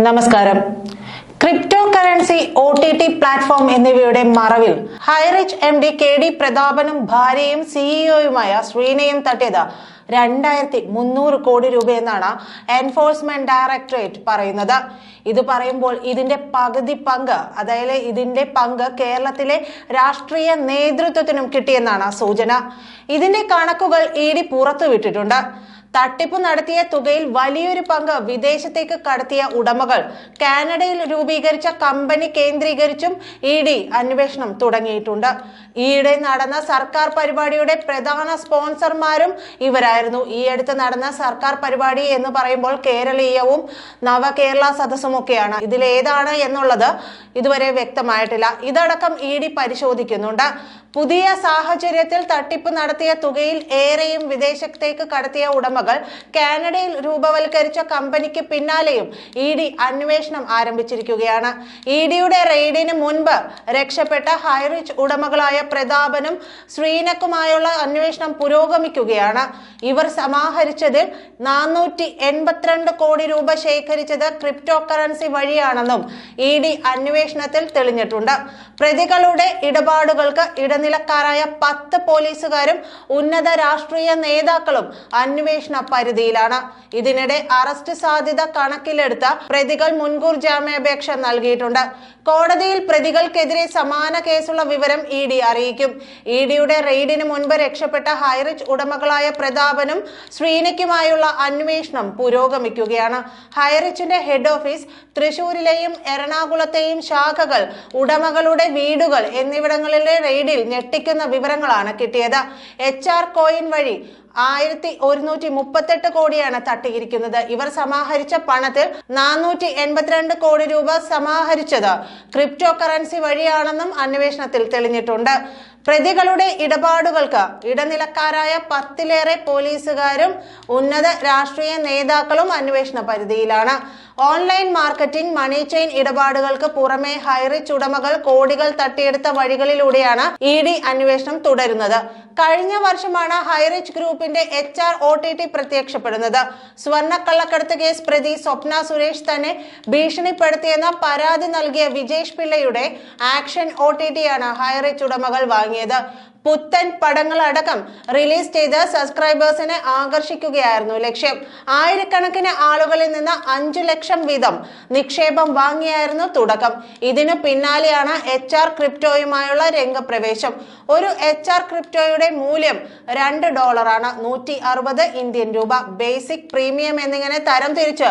നമസ്കാരം. Crypto currency O T T platform എന്നിവയുടെ മറവിൽ Highrich M D K D പ്രതാപനും ഭാര്യയും സിഇഒയുമായ ശ്രീനയും തട്ടിയത് രണ്ടായിരത്തി മുന്നൂറ് കോടി രൂപയെന്നാണ് എൻഫോഴ്സ്മെന്റ് ഡയറക്ടറേറ്റ് പറയുന്നത്. ഇത് പറയുമ്പോൾ ഇതിന്റെ പകുതി പങ്ക് അതായത് ഇതിന്റെ പങ്ക് കേരളത്തിലെ രാഷ്ട്രീയ നേതൃത്വത്തിനും കിട്ടിയെന്നാണ് സൂചന. ഇതിന്റെ കണക്കുകൾ ഇ ഡി പുറത്തുവിട്ടിട്ടുണ്ട്. തട്ടിപ്പ് നടത്തിയ തുകയിൽ വലിയൊരു പങ്ക് വിദേശത്തേക്ക് കടത്തിയ ഉടമകൾ. കാനഡയിൽ രൂപീകരിച്ച കമ്പനി കേന്ദ്രീകരിച്ചും ഇ ഡി അന്വേഷണം തുടങ്ങിയിട്ടുണ്ട്. ഈയിടെ നടന്ന സർക്കാർ പരിപാടിയുടെ പ്രധാന സ്പോൺസർമാരും ഇവരായിരുന്നു. ഈ അടുത്ത് നടന്ന സർക്കാർ പരിപാടി എന്ന് പറയുമ്പോൾ കേരളീയവും നവകേരള സദസ്സും ഒക്കെയാണ്. ഇതിലേതാണ് എന്നുള്ളത് ഇതുവരെ വ്യക്തമായിട്ടില്ല. ഇതടക്കം ഇ ഡി പരിശോധിക്കുന്നുണ്ട്. പുതിയ സാഹചര്യത്തിൽ തട്ടിപ്പ് നടത്തിയ തുകയിൽ ഏറെയും വിദേശത്തേക്ക് കടത്തിയ ഉടമകൾ കാനഡയിൽ രൂപവൽക്കരിച്ച കമ്പനിക്ക് പിന്നാലെയും ഇ ഡി അന്വേഷണം ആരംഭിച്ചിരിക്കുകയാണ്. ഇ ഡിയുടെ റെയ്ഡിന് മുൻപ് രക്ഷപ്പെട്ട ഹൈറിച്ച് ഉടമകളായ പ്രതാപനും ശ്രീനക്കുമായുള്ള അന്വേഷണം പുരോഗമിക്കുകയാണ്. ഇവർ സമാഹരിച്ചതിൽ നാനൂറ്റി എൺപത്തിരണ്ട് കോടി രൂപ ശേഖരിച്ചത് ക്രിപ്റ്റോ കറൻസി വഴിയാണെന്നും ഇ ഡി അന്വേഷണത്തിൽ തെളിഞ്ഞിട്ടുണ്ട്. പ്രതികളുടെ ഇടപാടുകൾക്ക് ഇടനിലക്കാരായ പത്ത് പോലീസുകാരും ഉന്നത രാഷ്ട്രീയ നേതാക്കളും അന്വേഷണ പരിധിയിലാണ്. ഇതിനിടെ അറസ്റ്റ് സാധ്യത കണക്കിലെടുത്ത പ്രതികൾ മുൻകൂർ ജാമ്യാപേക്ഷ നൽകിയിട്ടുണ്ട്. കോടതിയിൽ പ്രതികൾക്കെതിരെ സമാന കേസുള്ള വിവരം ഇ ഡി അറിയിക്കും. ഇ ഡിയുടെ റെയ്ഡിന് മുൻപ് രക്ഷപ്പെട്ട ഹൈറിച്ച് ഉടമകളായ പ്രതാപനും ശ്രീനയ്ക്കുമായുള്ള അന്വേഷണം പുരോഗമിക്കുകയാണ്. ഹൈറിച്ചിന്റെ ഹെഡ് ഓഫീസ് തൃശൂരിലെയും എറണാകുളത്തെയും ശാഖകൾ ഉടമകളുടെ വീടുകൾ എന്നിവിടങ്ങളിലെ റെയ്ഡിൽ ഞെട്ടിക്കുന്ന വിവരങ്ങളാണ് കിട്ടിയത്. എച്ച് ആർ കോയിൻ വഴി ആയിരത്തി ഒരുന്നൂറ്റി മുപ്പത്തെട്ട് കോടിയാണ് തട്ടിയിരിക്കുന്നത്. ഇവർ സമാഹരിച്ച പണത്തിൽ നാനൂറ്റി എൺപത്തിരണ്ട് കോടി രൂപ സമാഹരിച്ചത് ക്രിപ്റ്റോ കറൻസി വഴിയാണെന്നും അന്വേഷണത്തിൽ തെളിഞ്ഞിട്ടുണ്ട്. പ്രതികളുടെ ഇടപാടുകൾക്ക് ഇടനിലക്കാരായ പത്തിലേറെ പോലീസുകാരും ഉന്നത രാഷ്ട്രീയ നേതാക്കളും അന്വേഷണ പരിധിയിലാണ്. ഓൺലൈൻ മാർക്കറ്റിംഗ് മണി ചെയിൻ ഇടപാടുകൾക്ക് പുറമെ ഹൈറിച്ച് ഉടമകൾ കോടികൾ തട്ടിയെടുത്ത വഴികളിലൂടെയാണ് ഇ ഡി അന്വേഷണം തുടരുന്നത്. കഴിഞ്ഞ വർഷമാണ് ഹൈറിച്ച് ഗ്രൂപ്പിന്റെ H R O T T പ്രത്യക്ഷപ്പെടുന്നത്. സ്വർണക്കള്ളക്കടത്ത് കേസ് പ്രതി സ്വപ്ന സുരേഷ് തന്നെ ഭീഷണിപ്പെടുത്തിയെന്ന പരാതി നൽകിയ വിജേഷ് പിള്ളയുടെ ആക്ഷൻ ഒ ടി ടിയാണ് ഹൈറിച്ച് ഉടമകൾ വാങ്ങിയത്. പുത്തൻ പടങ്ങളടക്കം റിലീസ് ചെയ്ത് സബ്സ്ക്രൈബേഴ്സിനെ ആകർഷിക്കുകയായിരുന്നു ലക്ഷ്യം. ആയിരക്കണക്കിന് ആളുകളിൽ നിന്ന് അഞ്ചു ലക്ഷം വീതം നിക്ഷേപം വാങ്ങിയായിരുന്നു തുടക്കം. ഇതിനു പിന്നാലെയാണ് എച്ച് ആർ ക്രിപ്റ്റോയുമായുള്ള രംഗപ്രവേശം. ഒരു എച്ച് ആർ ക്രിപ്റ്റോയുടെ മൂല്യം രണ്ട് ഡോളറാണ്. നൂറ്റി അറുപത് ഇന്ത്യൻ രൂപ. ബേസിക് പ്രീമിയം എന്നിങ്ങനെ തരം തിരിച്ച്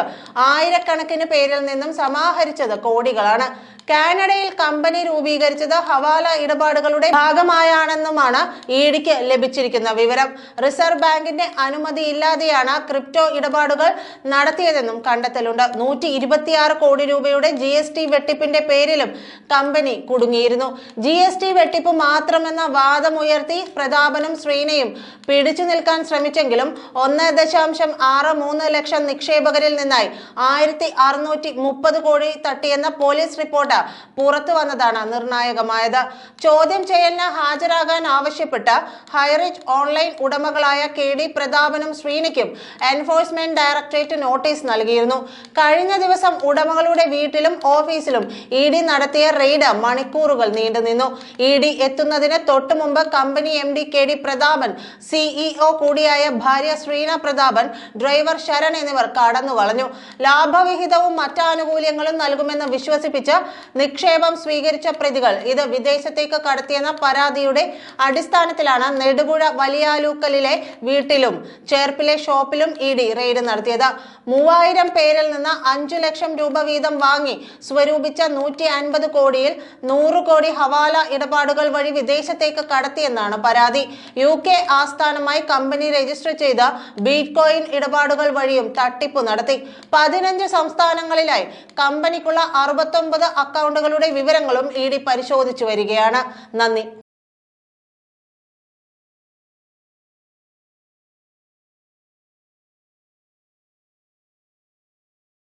ആയിരക്കണക്കിന് പേരിൽ നിന്നും സമാഹരിച്ചത് കോടികളാണ്. കാനഡയിൽ കമ്പനി രൂപീകരിച്ചത് ഹവാല ഇടപാടുകളുടെ ഭാഗമായാണെന്നുമാണ് ഇഡിക്ക് ലഭിച്ചിരിക്കുന്ന വിവരം. റിസർവ് ബാങ്കിന്റെ അനുമതി ഇല്ലാതെയാണ് ക്രിപ്റ്റോ ഇടപാടുകൾ നടത്തിയതെന്നും കണ്ടെത്തലുണ്ട്. നൂറ്റി ഇരുപത്തിയാറ് കോടി രൂപയുടെ ജി എസ് ടി വെട്ടിപ്പിന്റെ പേരിലും കമ്പനി കുടുങ്ങിയിരുന്നു. ജി എസ് ടി വെട്ടിപ്പ് മാത്രമെന്ന വാദമുയർത്തി പ്രതാപനും ശ്രീനയും പിടിച്ചു നിൽക്കാൻ ശ്രമിച്ചെങ്കിലും ഒന്ന് ദശാംശം ആറ് മൂന്ന് ലക്ഷം നിക്ഷേപകരിൽ നിന്നായി ആയിരത്തി അറുന്നൂറ്റി മുപ്പത് കോടി തട്ടിയെന്ന പോലീസ് റിപ്പോർട്ട് പുറത്തു വന്നതാണ് നിർണായകമായത്. ചോദ്യം ചെയ്യലിന് ഹാജരാകാൻ ആവശ്യപ്പെട്ട് ഹൈറിച്ച് ഓൺലൈൻ ഉടമകളായ കെ ഡി പ്രതാപനും ശ്രീനിക്കും എൻഫോഴ്സ്മെന്റ് ഡയറക്ടറേറ്റ് നോട്ടീസ് നൽകിയിരുന്നു. കഴിഞ്ഞ ദിവസം ഉടമകളുടെ വീട്ടിലും ഓഫീസിലും ഇ ഡി നടത്തിയ റെയ്ഡ് മണിക്കൂറുകൾ നീണ്ടുനിന്നു. ഇ ഡി എത്തുന്നതിന് തൊട്ടു മുമ്പ് company M D K D Prathapan CEO കൂടിയായ ഭാര്യ ശ്രീന പ്രതാപൻ ഡ്രൈവർ ശരൺ എന്നിവർ കടന്നു വളഞ്ഞു ലാഭവിഹിതവും മറ്റാനുകൂല്യങ്ങളും നൽകുമെന്ന് വിശ്വസിപ്പിച്ച് നിക്ഷേപം സ്വീകരിച്ച പ്രതികൾ ഇത് വിദേശത്തേക്ക് കടത്തിയെന്ന പരാതിയുടെ അടിസ്ഥാനത്തിലാണ് നെടുപുഴ വലിയാലൂക്കലിലെ വീട്ടിലും ചേർപ്പിലെ ഷോപ്പിലും ഇ ഡി റെയ്ഡ് നടത്തിയത്. മൂവായിരം പേരിൽ നിന്ന് അഞ്ചു ലക്ഷം രൂപ വീതം വാങ്ങി സ്വരൂപിച്ച നൂറ്റി അൻപത് കോടിയിൽ നൂറ് കോടി ഹവാല ഇടപാടുകൾ വഴി വിദേശത്തേക്ക് കടത്തിയെന്നാണ് പരാതി. യു കെ ആസ്ഥാനമായി കമ്പനി രജിസ്റ്റർ ചെയ്ത ബീറ്റ് കോയിൻ ഇടപാടുകൾ വഴിയും തട്ടിപ്പ് നടത്തി. പതിനഞ്ച് സംസ്ഥാനങ്ങളിലായി കമ്പനിക്കുള്ള അറുപത്തൊമ്പത് അക്കൗണ്ടുകളുടെ വിവരങ്ങളും ഇ ഡി പരിശോധിച്ചു വരികയാണ്. നന്ദി.